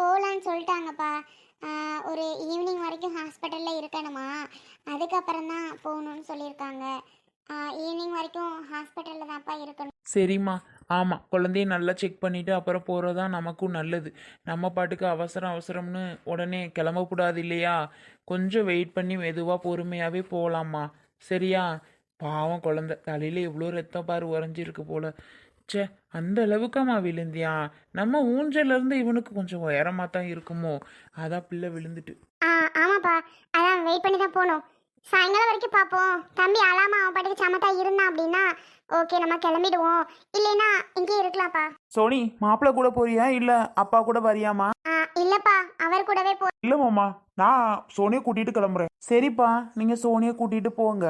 போகலான்னு சொல்லிட்டாங்கப்பா. ஒரு ஈவினிங் வரைக்கும் ஹாஸ்பிட்டலில் இருக்கணுமா? அதுக்கப்புறம் தான் போகணும்னு சொல்லியிருக்காங்க. ஈவினிங் வரைக்கும் ஹாஸ்பிட்டலில் தான்ப்பா இருக்கணும். சரிம்மா. ஆமாம் குழந்தைய நல்லா செக் பண்ணிவிட்டு அப்புறம் போகிறது தான் நமக்கும் நல்லது. நம்ம பாட்டுக்கு அவசரம் அவசரம்னு உடனே கிளம்பக்கூடாது இல்லையா? கொஞ்சம் வெயிட் பண்ணி மெதுவாக பொறுமையாகவே போகலாம்மா சரியா? பாவம் குழந்தை. தலையில் எவ்வளோ ரத்தம் பாரு உறைஞ்சிருக்கு போல. ச்சே அந்த அளவுக்காம்மா விழுந்தியா? நம்ம ஊஞ்சல்ல இருந்து இவனுக்கு கொஞ்சம் உயரமாக தான் இருக்குமோ? அதான் பிள்ளை விழுந்துட்டு. ஆ ஆமாப்பா. அதான் வெயிட் பண்ணி தான் போகணும் சாயங்காலம் வரைக்கும் பார்ப்போம் தம்பி அழாம அவன் பாட்டுக்கு சமத்தா இருந்தான் அப்படின்னா ஓகே நம்ம கிளம்பிடுவோம். இல்லைன்னா இங்கேயே இருக்கலாம்ப்பா. சோனி மாப்பிள்ளை கூட போறியா? இல்லை அப்பா கூட வரியாமா ஆ இல்லைப்பா. அவர் கூடவே போ இல்லை மாமா. நான் சோனியை கூட்டிகிட்டு கிளம்புறேன். சரிப்பா நீங்கள் சோனியை கூட்டிகிட்டு போங்க.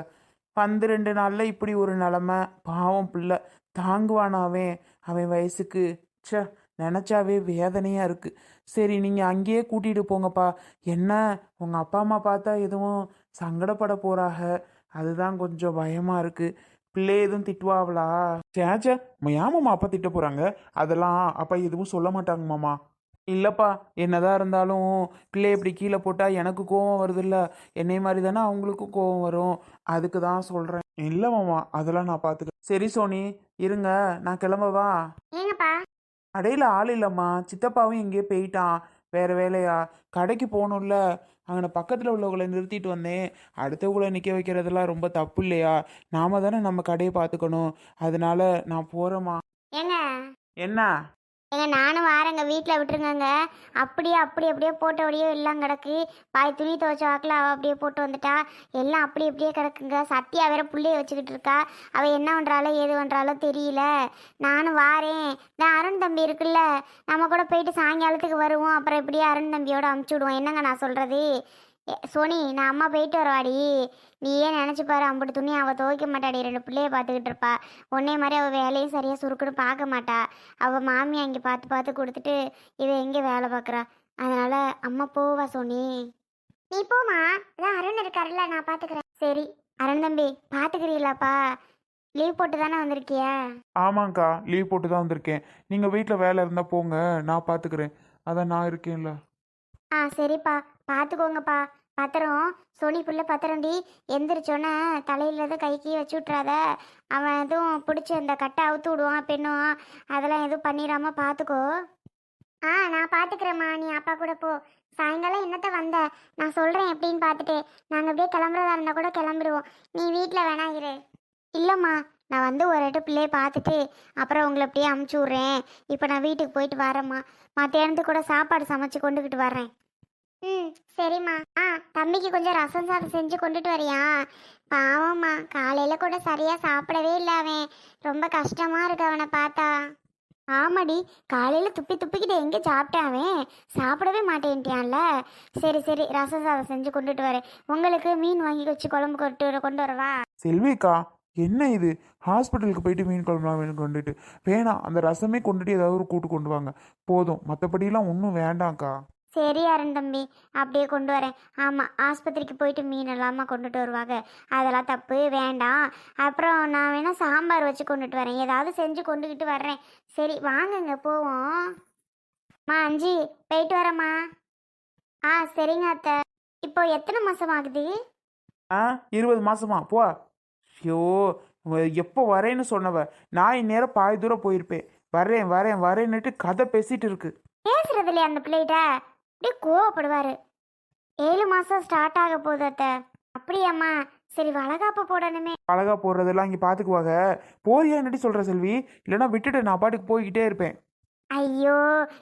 வந்து ரெண்டு நாளில் இப்படி ஒரு நிலமை. பாவம் பிள்ளை. தாங்குவானா அவன் அவன் வயசுக்கு ச நினச்சாவே வேதனையாக இருக்குது சரி நீங்கள் அங்கேயே கூட்டிகிட்டு போங்கப்பா. என்ன உங்கள் அப்பா அம்மா பார்த்தா எதுவும் சங்கடப்பட போகிறாக அதுதான் கொஞ்சம் பயமாக இருக்குது பிள்ளை எதுவும் திட்டுவாங்களா சேச்சே ஏமாம்மா அப்பா திட்ட போகிறாங்க அதெல்லாம் அப்பா எதுவும் சொல்ல மாட்டாங்க மாமா. இல்லைப்பா என்னதான் இருந்தாலும் பிள்ளை இப்படி கீழே போட்டால் எனக்கு கோவம் வருதுல்ல. என்னை மாதிரி தானே அவங்களுக்கும் கோவம் வரும். அதுக்கு தான் சொல்கிறேன் இல்லை மாமா அதெல்லாம் நான் பார்த்துக்கிறேன் சரி சோனி இருங்க நான் கிளம்பவா ஏங்கப்பா. கடையில் ஆள் இல்லைம்மா. சித்தப்பாவும் எங்கேயோ போயிட்டான். வேற வேலையா? கடைக்கு போகணும்ல. அங்கே பக்கத்தில் உள்ளவங்களை நிறுத்திட்டு வந்தேன். அடுத்தவங்களை நிற்க வைக்கிறதெல்லாம் ரொம்ப தப்பு இல்லையா? நாம தானே நம்ம கடையை பார்த்துக்கணும் அதனால நான் போகிறேம்மா ஏங்க. என்ன? ஏங்க நானும் வாரேங்க வீட்டில் விட்டுருங்கங்க. அப்படியே அப்படி அப்படியே போட்ட அப்படியே எல்லாம் கிடக்கு. பாய் துணி துவைச்ச வாக்கில் அவள் அப்படியே போட்டு வந்துட்டா. எல்லாம் அப்படி அப்படியே கிடக்குங்க. சத்யா வேற பிள்ளைய வச்சுக்கிட்டு இருக்கா. அவள் என்ன பண்ணுறாளோ ஏது பண்ணுறாளோ தெரியல. நானும் வாரேன். நான் அருண் தம்பி இருக்குல்ல நம்ம கூட போயிட்டு சாயங்காலத்துக்கு வருவோம். அப்புறம் இப்படியே அருண் தம்பியோட அமுச்சு விடுவோம். என்னங்க நான் சொல்கிறது சோனி நான் அம்மா போயிட்டு வரவாடி. நீ ஏன் நினச்சி பாரு அம்புட்டு துணி அவள் துவைக்க மாட்டாடி. ரெண்டு பிள்ளைய பார்த்துக்கிட்டு இருப்பா. உன்னே மாதிரி அவள் வேலையும் சரியாக சுருக்குன்னு பார்க்க மாட்டா. அவள் மாமியா இங்கே பார்த்து பார்த்து கொடுத்துட்டு இவ எங்கே வேலை பார்க்குறா? அதனால அம்மா போவா சோனி. நீ போமா அதான் அருண் இருக்காருல்ல நான் பார்த்துக்கிறேன். சரி அருண் தம்பி பார்த்துக்கிறீங்களாப்பா? லீவ் போட்டு தானே வந்திருக்கிய? ஆமாங்க்கா லீவ் போட்டு தான் வந்திருக்கேன். நீங்கள் வீட்டில் வேலை இருந்தால் போங்க நான் பார்த்துக்கிறேன். அதான் நான் இருக்கேன்ல. ஆ சரிப்பா. பார்த்துக்கோங்கப்பா. பத்திரம். சோனி புள்ள பத்திரம்டி. எந்திரிச்சோன்னே தலையில் எதுவும் கை கீ வச்சு விட்றாத அவன் எதுவும் பிடிச்சி அந்த கட்டை அவுத்து விடுவான் பெண்ணும் அதெல்லாம் எதுவும் பண்ணிடாம பார்த்துக்கோ ஆ நான் பார்த்துக்கிறேம்மா நீ அப்பா கூட போ. சாயங்காலம் என்னத்த வந்த? நான் சொல்கிறேன் எப்படின்னு பார்த்துட்டு நாங்கள் அப்படியே கிளம்புறதா இருந்தால் கூட கிளம்பிடுவோம். நீ வீட்டில் வேணா இரு. இல்லைம்மா. நான் வந்து ஒரு இடம் பிள்ளையை பார்த்துட்டு அப்புறம் உங்களை அப்படியே அமுச்சு விட்றேன். இப்போ நான் வீட்டுக்கு போயிட்டு வரேம்மா. மத்தியானத்துக்கு கூட சாப்பாடு சமைச்சு கொண்டுக்கிட்டு வரேன் ம் சரிம்மா. ஆ தம்பிக்கு கொஞ்சம் ரசம் சாதம் செஞ்சு கொண்டுட்டு வரியா? பாவம்மா காலையில் கூட சரியாக சாப்பிடவே இல்லை அவன். ரொம்ப கஷ்டமாக இருக்கு அவனை பார்த்தா. ஆமாடி காலையில் துப்பி துப்பிக்கிட்டு எங்கே சாப்பிட்டான் அவன்? சாப்பிடவே மாட்டேன்ட்டியான்ல. சரி சரி ரசம் சாதம் செஞ்சு கொண்டுட்டு வரேன். உங்களுக்கு மீன் வாங்கி வச்சு குழம்பு கொண்டு வர கொண்டு வரவா? செல்விக்கா என்ன இது? ஹாஸ்பிட்டலுக்கு போயிட்டு மீன் குழம்புலாம் மீன் கொண்டுட்டு. வேணாம் அந்த ரசமே கொண்டுட்டு ஏதாவது ஒரு கூட்டு கொண்டு வாங்க. போதும் மற்றபடிலாம் ஒன்றும் வேண்டாம்க்கா. சரி அருண் தம்பி அப்படியே கொண்டு வரேன். ஆமாம் ஆஸ்பத்திரிக்கு போயிட்டு மீன் எல்லாமா கொண்டுட்டு வருவாங்க. அதெல்லாம் தப்பு வேண்டாம். அப்புறம் நான் வேணால் சாம்பார் வச்சு கொண்டுட்டு வரேன். ஏதாவது செஞ்சு கொண்டுக்கிட்டு வர்றேன். சரி வாங்குங்க போவோம். மா அஞ்சு போயிட்டு வரேம்மா. ஆ சரிங்க அத்தை. இப்போ எத்தனை மாதம் ஆகுது? ஆ இருபது மாசமா போ. ஐயோ எப்போ வரேன்னு சொன்னவ. நான் இந்நேரம் பாதி தூரம் போயிருப்பேன். வரேன் வரேன் வரேன்னுட்டு கதை பேசிட்டு இருக்கு. பேசுறது இல்லையா அந்த பிள்ளைகிட்ட? அப்படியே கோவப்படுவார். ஏழு மாதம் ஸ்டார்ட் ஆக போகுது அத்தை. அப்படியாம்மா? சரி வளகாப்பு போடணுமே. அழகா போடுறதெல்லாம் இங்கே பார்த்துக்குவாங்க போறியா என்னடி சொல்கிற செல்வி? இல்லைன்னா விட்டுட்டு நான் பாட்டுக்கு போய்கிட்டே இருப்பேன். ஐயோ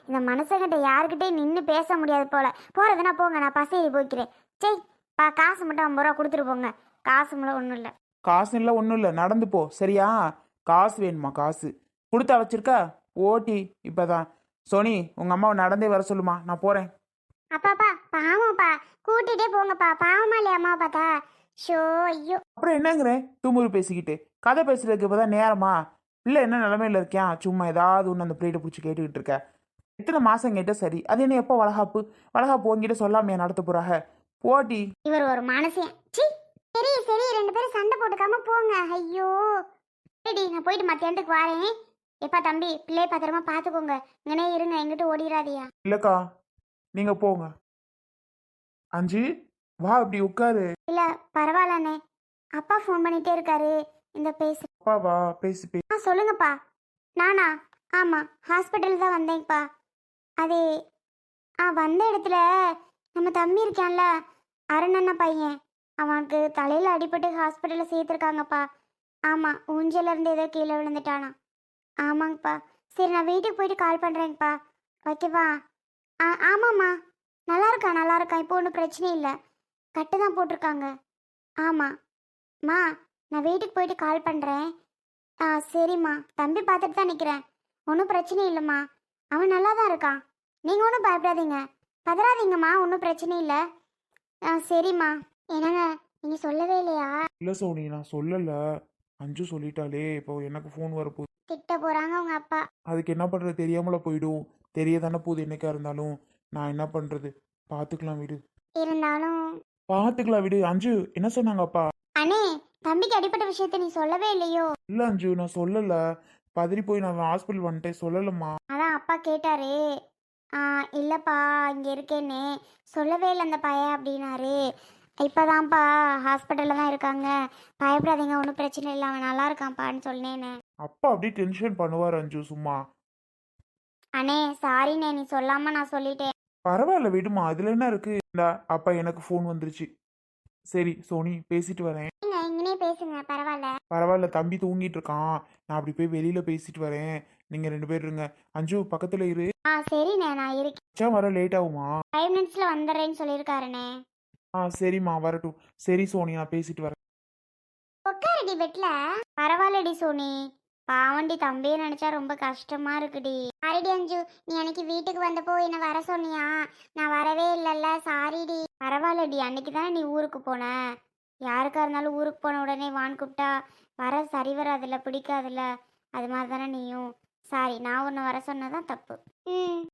இந்த மனுஷங்கிட்ட யாருக்கிட்டே நின்று பேச முடியாது போல. போறதுன்னா போங்க நான் பசேரி போய்க்கிறேன் சரி பா காசு மட்டும் ஐம்பது ரூபா கொடுத்துட்டு போங்க. காசு மட்டும் ஒன்றும் இல்லை. காசு இல்லை ஒன்றும் இல்லை. நடந்து போ. சரியா? காசு வேணுமா காசு? கொடுத்தா வச்சிருக்கா? ஓட்டி இப்போதான். சோனி உங்கள் அம்மாவை நடந்தே வர சொல்லுமா. நான் போகிறேன் அப்பாப்பா பாவம்ப்பா. கூட்டிகிட்டே போங்கப்பா. பாவமா இல்லையா அம்மா பார்த்தா? ஷோ ஐயோ. அப்புறம் என்னங்கிறேன் துமுறு பேசிக்கிட்டு. கதை பேசுறதுக்கு இப்போதான் நேரமா? பிள்ளை என்ன நிலமையில இருக்கியான் சும்மா ஏதாவது ஒன்று அந்த பிள்ளைகிட்ட பிடிச்சி கேட்டுக்கிட்டு இருக்க. எத்தனை மாதம் கேட்ட சரி. அது என்ன எப்போ வளகாப்பு? வளகாப்பு உங்ககிட்ட சொல்லாமையா நடத்த போறாக? போட்டி. இவர் ஒரு மனுஷன். சி சரி சரி. ரெண்டு பேரும் சண்டை போட்டுக்காம போங்க. ஐயோ. சரிடி நான் போயிட்டு மத்தியானத்துக்கு வரேன். எப்பா தம்பி பிள்ளைய பத்திரமா பார்த்துக்கோங்க இங்கனே இருங்க. எங்கிட்ட ஓடிடாதியா இல்லைக்கா. நீங்க போங்க. அஞ்சு வா இப்படி உட்காரு. இல்ல பரவாயில்லண்ணே. அப்பா ஃபோன் பண்ணிட்டே இருக்காரு. இந்த பேசு அப்பா வா பேசி பேசி. ஆ சொல்லுங்கப்பா. நானா? ஆமாம் ஹாஸ்பிட்டல் தான் வந்தேன்ப்பா. அது ஆ வந்த இடத்துல நம்ம தம்பி இருக்கான்ல அருணண்ணா பையன். அவனுக்கு தலையில் அடிபட்டு ஹாஸ்பிட்டலில் சேர்த்துருக்காங்கப்பா. ஆமாம் ஊஞ்சல்ல இருந்து ஏதோ கீழே விழுந்துட்டானா ஆமாங்கப்பா. சரி நான் வீட்டுக்கு போயிட்டு கால் பண்ணுறேங்கப்பா வைக்கவா ஆ ஆமாம்மா. நல்லா இருக்கா நல்லா இருக்கா இப்போ ஒன்றும் பிரச்சனை இல்லை. கட்டு தான் போட்டிருக்காங்க ஆமாம் மா நான் வீட்டுக்கு போயிட்டு கால் பண்ணுறேன் ஆ சரிம்மா. தம்பி பார்த்துட்டு தான் நிற்கிறேன் ஒன்றும் பிரச்சனை இல்லைம்மா. அவன் நல்லா தான் இருக்கான். நீங்கள் ஒன்றும் பயப்படாதீங்க. பதறாதீங்கம்மா. ஒன்றும் பிரச்சனை இல்லை. ஆ சரிம்மா. என்னங்க நீங்கள் சொல்லவே இல்லையா? இல்ல சோனி நான் சொல்லல. அஞ்சு சொல்லிட்டாலே இப்போ எனக்கு ஃபோன் வரப்போகுது. திட்ட போகிறாங்க உங்க அப்பா. அதுக்கு என்ன பண்றது? தெரியாமல போயிடும். தெரிய தானே போகுது என்னைக்கா இருந்தாலும். நான் என்ன பண்றது? பார்த்துக்கலாம் விடு. இருந்தாலும் பார்த்துக்கலாம் விடு. அஞ்சு என்ன சொன்னாங்க அப்பா? அண்ணே தம்பிக்கு அடிப்பட்ட விஷயத்த நீ சொல்லவே இல்லையோ? இல்ல அஞ்சு நான் சொல்லல. பதறி போய் நான் ஹாஸ்பிட்டல் வந்துட்டேன். சொல்லலம்மா. அதான் அப்பா கேட்டாரு. ஆ இல்லைப்பா இங்கே இருக்கேன்னு. சொல்லவே இல்லை அந்த பையன் அப்படின்னாரு. இப்போதான்ப்பா ஹாஸ்பிட்டலில் தான் இருக்காங்க. பயப்படாதீங்க ஒன்றும் பிரச்சனை இல்லை. அவன் நல்லா இருக்கான்ப்பான்னு சொன்னேன்னு. அப்பா அப்படியே டென்ஷன் பண்ணுவார் அஞ்சு சும்மா. அண்ணே சாரிண்ணே நீ சொல்லாமல் நான் சொல்லிட்டேன். பரவாயில்ல விடுமா. அதுல என்ன இருக்கு? இந்தா, அப்பா எனக்கு ஃபோன் வந்துருச்சு. சரி சோனி பேசிட்டு வரேன். நீங்க இங்கனே பேசுங்க பரவாயில்ல. பரவாயில்ல தம்பி தூங்கிட்டு இருக்கான். நான் அப்படி போய் வெளியில பேசிட்டு வரேன். நீங்க ரெண்டு பேர் இருங்க. அஞ்சு பக்கத்துல இரு. ஆ சரிண்ணே நான் இருக்கேன். மச்சான் வர லேட் ஆகுமா? ஃபைவ் மினிட்ஸில் வந்துடுறேன்னு சொல்லியிருக்காருண்ணே. ஆ சரிம்மா வரட்டும். சரி சோனி நான் பேசிட்டு வரேன். உட்காருடி பெட்டில் பரவாயில்லடி சோனி. பாவண்டி தம்பியை நினச்சா ரொம்ப கஷ்டமா இருக்குடி. சாரிடி அஞ்சு நீ அன்னைக்கு வீட்டுக்கு வந்தப்போ என்ன வர சொன்னியா? நான் வரவே இல்லைல்ல சாரிடி. பரவாயில்லடி அன்னைக்கு தானே நீ ஊருக்கு போன? யாருக்கா இருந்தாலும் ஊருக்கு போன உடனே வான் கூப்பிட்டா வர சரி வராதுல்ல பிடிக்காதுல்ல. அது மாதிரி தானே நீயும். சாரி நான் உன்னை வர சொன்னதான் தப்பு. ம்.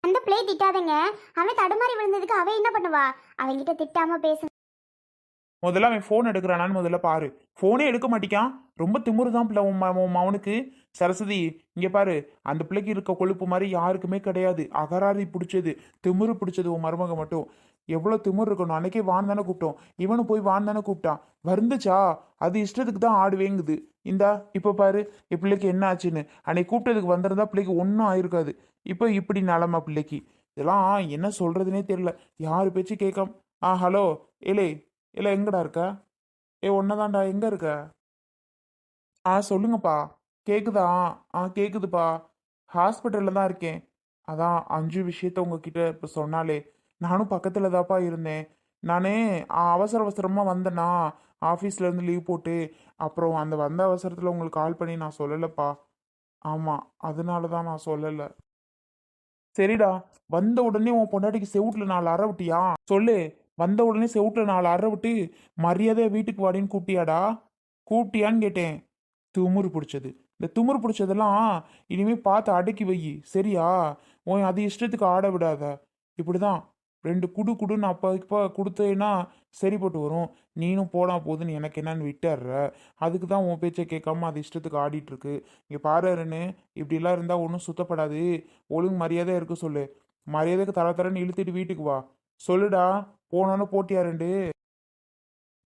அந்த பிள்ளை திட்டாதங்க. அவன் தடுமாறி விழுந்ததுக்கு அவன் என்ன பண்ணுவா? அவங்கிட்ட திட்டாம பேசு முதல்ல அவன் ஃபோன் எடுக்கிறானான்னு முதல்ல பாரு. ஃபோனே எடுக்க மாட்டிக்கான். ரொம்ப திமிரு தான் பிள்ளை உன் ம- உன் மவனுக்கு. சரஸ்வதி இங்கே பாரு அந்த பிள்ளைக்கு இருக்க கொழுப்பு மாதிரி யாருக்குமே கிடையாது. அகராதி பிடிச்சது திமிரு பிடிச்சது உன் மருமக மட்டும். எவ்வளோ திமிரு இருக்கணும். அன்னைக்கே வான் தானே கூப்பிட்டோம். இவனும் போய் வான் தானே கூப்பிட்டான். வருந்துச்சா? அது இஷ்டத்துக்கு தான் ஆடுவேங்குது இந்தா இப்போ பாரு என் பிள்ளைக்கு என்ன ஆச்சுன்னு. அன்னைக்கு கூப்பிட்டதுக்கு வந்திருந்தா பிள்ளைக்கு ஒன்றும் ஆயிருக்காது. இப்போ இப்படி நிலமை பிள்ளைக்கு. இதெல்லாம் என்ன சொல்கிறதுனே தெரியல. யார் பேச்சு கேட்காம ஆ ஹலோ ஏலே இல்லை எங்கடா இருக்கா? ஏ ஒன்னதாண்டா எங்க இருக்க? ஆ சொல்லுங்கப்பா. கேக்குதா? ஆ கேக்குதுப்பா. ஹாஸ்பிட்டலில் தான் இருக்கேன். அதான் அஞ்சு விஷயத்த உங்ககிட்ட இப்போ சொன்னாலே. நானும் பக்கத்தில் தான்ப்பா இருந்தேன். நானே அவசர அவசரமாக வந்தேனா? ஆஃபீஸ்லேருந்து லீவ் போட்டு அப்புறம் அந்த வந்த அவசரத்தில் உங்களுக்கு கால் பண்ணி நான் சொல்லலைப்பா. ஆமாம் அதனால தான் நான் சொல்லலை. சரிடா வந்த உடனே உன் பொண்டாட்டிக்கு செவுட்டில் நாலு அற விட்டியா? சொல்லு. வந்த உடனே செவுட்டில் நாலு அற விட்டு மரியாதையை வீட்டுக்கு வாடின்னு கூப்பிட்டியாடா? கூப்பிட்டியான்னு கேட்டேன். துமுறு பிடிச்சது. இந்த துமுறு பிடிச்சதெல்லாம் இனிமேல் பார்த்து அடக்கி வை. சரியா? உன் அது இஷ்டத்துக்கு ஆட விடாத. இப்படிதான். ரெண்டு குடு குடுன்னு அப்போ இப்போ கொடுத்தேன்னா சரிப்பட்டு வரும். நீனும் போடா போதுன்னு எனக்கு என்னன்னு விட்டுற அதுக்கு தான் உன் பேச்சை கேட்காம அது இஷ்டத்துக்கு ஆடிட்டு இருக்கு இங்கே பாருன்னு இப்படிலாம் இருந்தால் ஒன்றும் சுத்தப்படாது. ஒழுங்கு மரியாதை இருக்க சொல்லு. மரியாதைக்கு தர தரன்னு இழுத்துட்டு வீட்டுக்கு வா. சொல்லுடா போனோன்னு போட்டியா ரெண்டு?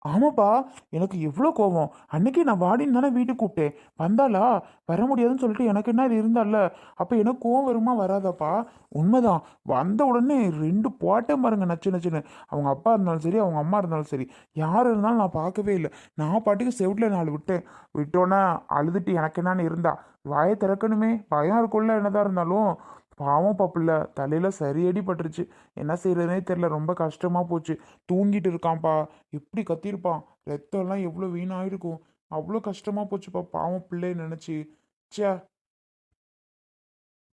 ஆமாப்பா எனக்கு எவ்வளோ கோவம். அன்னைக்கு நான் வாடின்னு தானே வீட்டுக்கு கூப்பிட்டேன். வந்தாளா? வர முடியாதுன்னு சொல்லிட்டு எனக்கு என்ன இது இருந்தால அப்போ எனக்கு கோவம் வருமா வராதாப்பா? உண்மைதான். வந்த உடனே ரெண்டு போட்டேன் பாருங்க நச்சு நச்சுன்னு. அவங்க அப்பா இருந்தாலும் சரி அவங்க அம்மா இருந்தாலும் சரி. யார் இருந்தாலும் நான் பார்க்கவே இல்லை. நான் பாட்டுக்கு செவிட்டில் நாலு விட்டேன். விட்டோன்னே அழுதுட்டு எனக்கு என்னன்னு இருந்தா? வாயை திறக்கணுமே. பயம் இருக்குள்ள என்னதான் இருந்தாலும். பாவம் பாப்புல தலையில் சரியடி பட்டுருச்சு என்ன செய்யறதுனே தெரில ரொம்ப கஷ்டமாக போச்சு. தூங்கிட்டு இருக்கான்ப்பா. எப்படி கத்திருப்பான்? ரத்தம் எல்லாம் எவ்வளோ வீணாயிருக்கும். அவ்வளோ கஷ்டமாக போச்சுப்பா பாவம் பிள்ளைய நினச்சி. ச்சே.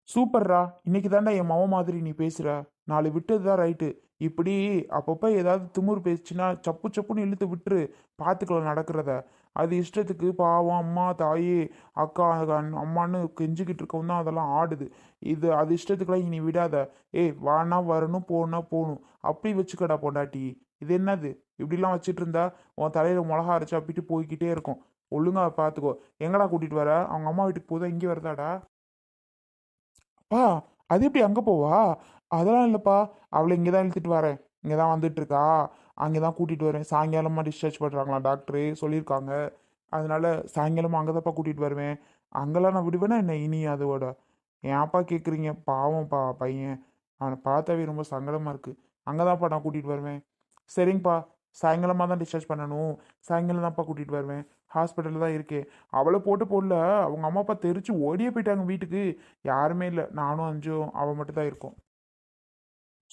சூப்பர்ரா. இன்னைக்கு தாண்டா என் மாவ மாதிரி நீ பேசுகிற நாலு விட்டது தான் ரைட்டு. இப்படி அப்பப்போ ஏதாவது திமிரு பேசுச்சுன்னா சப்பு சப்புன்னு இழுத்து விட்டுரு. பார்த்துக்கலாம் நடக்கிறத. அது இஷ்டத்துக்கு பாவம் அம்மா தாயி அக்கா அம்மான்னு கெஞ்சிக்கிட்டு இருக்கவும் தான் அதெல்லாம் ஆடுது. இது அது இஷ்டத்துக்குலாம் இனி விடாத. ஏய் வானா வரணும் போனா போகணும் அப்படி வச்சுக்கடா பொண்டாட்டி. இது என்னது? இப்படிலாம் வச்சுட்டு இருந்தா உன் தலையில மிளகா அரைச்சு அப்பிட்டு போய்கிட்டே இருக்கும். ஒழுங்கா பார்த்துக்கோ எங்கடா கூட்டிட்டு வர? அவங்க அம்மா வீட்டுக்கு போதா இங்கே வருதாடா? அப்பா அது எப்படி அங்கே போவா? அதெல்லாம் இல்லைப்பா. அவளை இங்கே தான் இழுத்துட்டு வரேன். இங்கே தான் வந்துட்டு இருக்கா? அங்கே தான் கூட்டிகிட்டு வரேன் சாயங்காலமாக டிஸ்சார்ஜ் பண்ணுறாங்களா டாக்டரு சொல்லியிருக்காங்க. அதனால சாயங்காலமாக அங்கே தான்ப்பா கூட்டிகிட்டு வருவேன். அங்கெல்லாம் நான் விடுவேன்னா என்ன? இனி அதோட. ஏன்ப்பா கேட்குறீங்க பாவம்ப்பா பையன். அவனை பார்த்தாவே ரொம்ப சங்கடமாக இருக்குது அங்கே தான்ப்பா நான் கூட்டிகிட்டு வருவேன். சரிங்கப்பா. சாயங்காலமாக தான் டிஸ்சார்ஜ் பண்ணணும். சாயங்காலம் தான்ப்பா கூட்டிகிட்டு வருவேன். ஹாஸ்பிட்டலில் தான் இருக்கேன். அவளை போட்டு போடல. அவங்க அம்மா அப்பா தெரிச்சு ஓடியே போயிட்டாங்க வீட்டுக்கு. யாருமே இல்லை. நானும் அஞ்சும் அவள் மட்டும் தான் இருக்கோம்.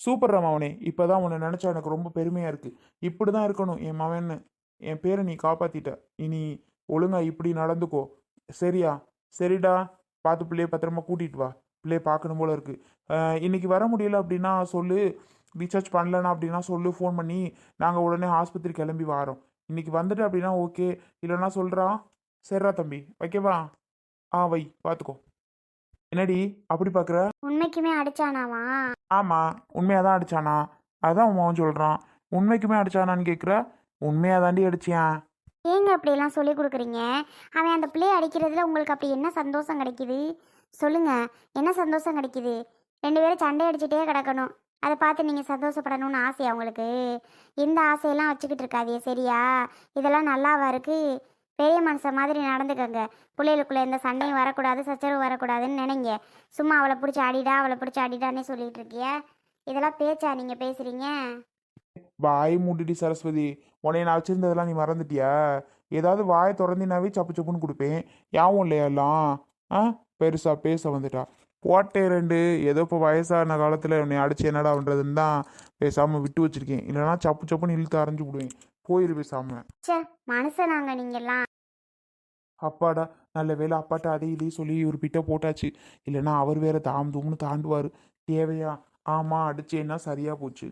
சூப்பர் மவனே இப்போ தான் உன்னை நினச்சா எனக்கு ரொம்ப பெருமையாக இருக்குது இப்படி தான் இருக்கணும். என் மவன்னு என் பேரை நீ காப்பாற்றிட்ட இனி ஒழுங்கா இப்படி நடந்துக்கோ. சரியா? சரிடா. பார்த்து பிள்ளைய பத்திரமா கூட்டிகிட்டு வா. பிள்ளைய பார்க்கணும் போல இருக்குது இன்றைக்கி இன்னைக்கு வர முடியல அப்படின்னா சொல்லு. ரீசார்ஜ் பண்ணலனா அப்படின்னா சொல்லு. ஃபோன் பண்ணி நாங்கள் உடனே ஆஸ்பத்திரி கிளம்பி வரோம். இன்றைக்கி வந்துட்டு அப்படின்னா ஓகே இல்லைன்னா சொல்கிறா சரிடா தம்பி. வைக்கவா? ஆ வை. பார்த்துக்கோ என்னடி அப்படி பார்க்குற உண்மைக்குமே அடிச்சானாவா? ஆமாம் உண்மையாக தான் அடிச்சானா. அதான் உன் மகன் சொல்கிறான் உண்மைக்குமே அடிச்சானான்னு கேட்குற உண்மையாக தாண்டி அடிச்சியான் ஏங்க அப்படியெல்லாம் சொல்லி கொடுக்குறீங்க? அவன் அந்த பிள்ளையை அடிக்கிறதுல உங்களுக்கு அப்படி என்ன சந்தோஷம் கிடைக்குது? சொல்லுங்க என்ன சந்தோஷம் கிடைக்குது? ரெண்டு பேரும் சண்டை அடிச்சுட்டே கிடக்கணும். அதை பார்த்து நீங்கள் சந்தோஷப்படணும்னு ஆசையா உங்களுக்கு? இந்த ஆசையெல்லாம் வச்சுக்கிட்டு இருக்காதே சரியா? இதெல்லாம் நல்லாவா இருக்கு? பெரிய மனுஷன் மாதிரி நடந்துக்கங்க. பிள்ளைகளுக்குள்ள எந்த சண்டையும் வரக்கூடாது சச்சரவு வரக்கூடாதுன்னு நினைங்க. சும்மா அவளை பிடிச்சி அடிடா அவளை பிடிச்சி அடிடான்னே சொல்லிட்டு இருக்கிய? இதெல்லாம் பேச்சா நீங்கள் பேசுகிறீங்க வாய் மூடிடி சரஸ்வதி. உன்னைய நான் வச்சிருந்ததெல்லாம் நீ மறந்துட்டியா? ஏதாவது வாயை திறந்தினாவே சப்பு சப்புன்னு கொடுப்பேன். யாவும் இல்லையா எல்லாம்? ஆ? பெருசா பேச வந்துட்டா. போட்டே ரெண்டு. ஏதோ இப்போ வயசான காலத்தில் உன்னை அடிச்சு என்னடா பண்ணுறதுன்னு தான் பேசாமல் விட்டு வச்சிருக்கேன். இல்லைன்னா சப்பு சப்புன்னு இழுத்து அரைஞ்சு விடுவேன். போயிரு பேசாமல் ச்சே மனுஷனாங்க நீங்கெல்லாம். அப்பாடா நல்ல வேலை அப்பாட்ட அதை இதையும் சொல்லி ஒரு பிட்ட போட்டாச்சு. இல்லைன்னா அவர் வேற தாம் தூம்னு தாண்டுவார். தேவையா? ஆமாம் அடிச்சேன்னா சரியாக போச்சு.